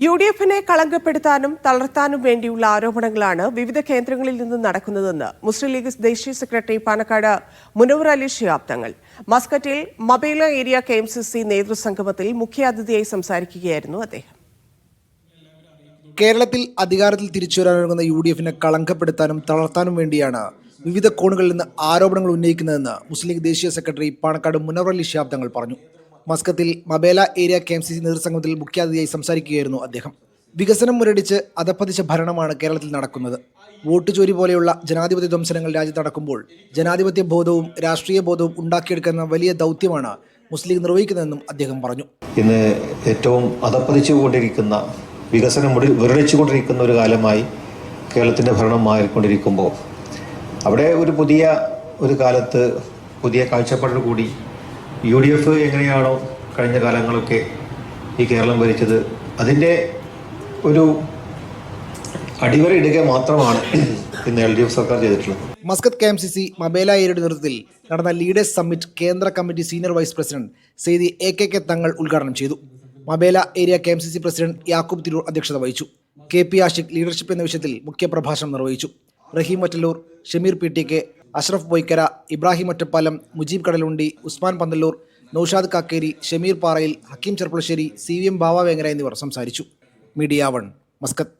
U D എഫിനെ കളങ്കപ്പെടുത്താനും തളർത്താനും വേണ്ടിയുള്ള ആരോപണങ്ങളാണ് വിവിധ കേന്ദ്രങ്ങളിൽ നിന്ന് നടക്കുന്നതെന്ന് മുസ്ലിം ലീഗ് ദേശീയ secretary Panakkad Munavar Ali Shihab Thangal. മസ്കറ്റിൽ Mabela area K M C C നേതൃസംഗമത്തിൽ മുഖ്യാതിഥിയായി സംസാരിക്കുകയായിരുന്നു അദ്ദേഹം. കേരളത്തിൽ അധികാരത്തിൽ തിരിച്ചുവരാനൊരുങ്ങുന്ന യു ഡി എഫിനെ കളങ്കപ്പെടുത്താനും തളർത്താനും വേണ്ടിയാണ് വിവിധ കോണുകളിൽ നിന്ന് ആരോപണങ്ങൾ ഉന്നയിക്കുന്നതെന്ന് മുസ്ലിം ലീഗ് ദേശീയ സെക്രട്ടറി പാണക്കാട് മുനവർ അലി ഷിഹാബ് തങ്ങൾ പറഞ്ഞു. മസ്കത്തിൽ Mabela area K M C C നേതൃസംഗത്തിൽ മുഖ്യാതിഥിയായി സംസാരിക്കുകയായിരുന്നു അദ്ദേഹം. വികസനം മുരടിച്ച് അധപ്പതിച്ച ഭരണമാണ് കേരളത്തിൽ നടക്കുന്നത്. വോട്ട് ചോരി പോലെയുള്ള ജനാധിപത്യ ധ്വംസനങ്ങൾ രാജ്യത്ത് നടക്കുമ്പോൾ ജനാധിപത്യ ബോധവും രാഷ്ട്രീയ ബോധവും ഉണ്ടാക്കിയെടുക്കുന്ന വലിയ ദൗത്യമാണ് മുസ്ലിം നിർവഹിക്കുന്നതെന്നും അദ്ദേഹം പറഞ്ഞു. ഇന്ന് ഏറ്റവും അധപ്പതിച്ചുകൊണ്ടിരിക്കുന്ന വികസനം മുടി വിരളിച്ചുകൊണ്ടിരിക്കുന്ന ഒരു കാലമായി കേരളത്തിന്റെ ഭരണം മാറിക്കൊണ്ടിരിക്കുമ്പോൾ. അവിടെ ഒരു പുതിയ ഒരു കാലത്ത് പുതിയ കാഴ്ചപ്പാടോട് കൂടി യു ഡി എഫ് എങ്ങനെയാണോ കഴിഞ്ഞ കാലങ്ങളൊക്കെ ഈ കേരളം ഭരിച്ചത് അതിന്റെ ഒരു അടിവരയിടുക മാത്രമാണ് ഇന്ന് എൽ ഡി എഫ് സർക്കാർ ചെയ്തിട്ടുള്ളത്. Muscat K M C C Mabela ഏരിയുടെ നേതൃത്വത്തിൽ നടന്ന ലീഡേഴ്സ് സമ്മിറ്റ് കേന്ദ്ര committee senior vice president Saidi A K K Thangal ഉദ്ഘാടനം ചെയ്തു. Mabela area K M C C president Yakub Tirur അധ്യക്ഷത വഹിച്ചു. കെ പി ആഷിഖ് ലീഡർഷിപ്പ് എന്ന വിഷയത്തിൽ മുഖ്യപ്രഭാഷണം നിർവഹിച്ചു. Rahim Vattalloor Shameer P T K Ashraf Boykkara Ibrahim Ottapalam Mujeeb Kadalundi Usman Pandalur Naushad Kakkeri Shameer Parayil Hakeem Cherpulassery C V M Bava Vengara എന്നിവർ സംസാരിച്ചു. Media one Muscat.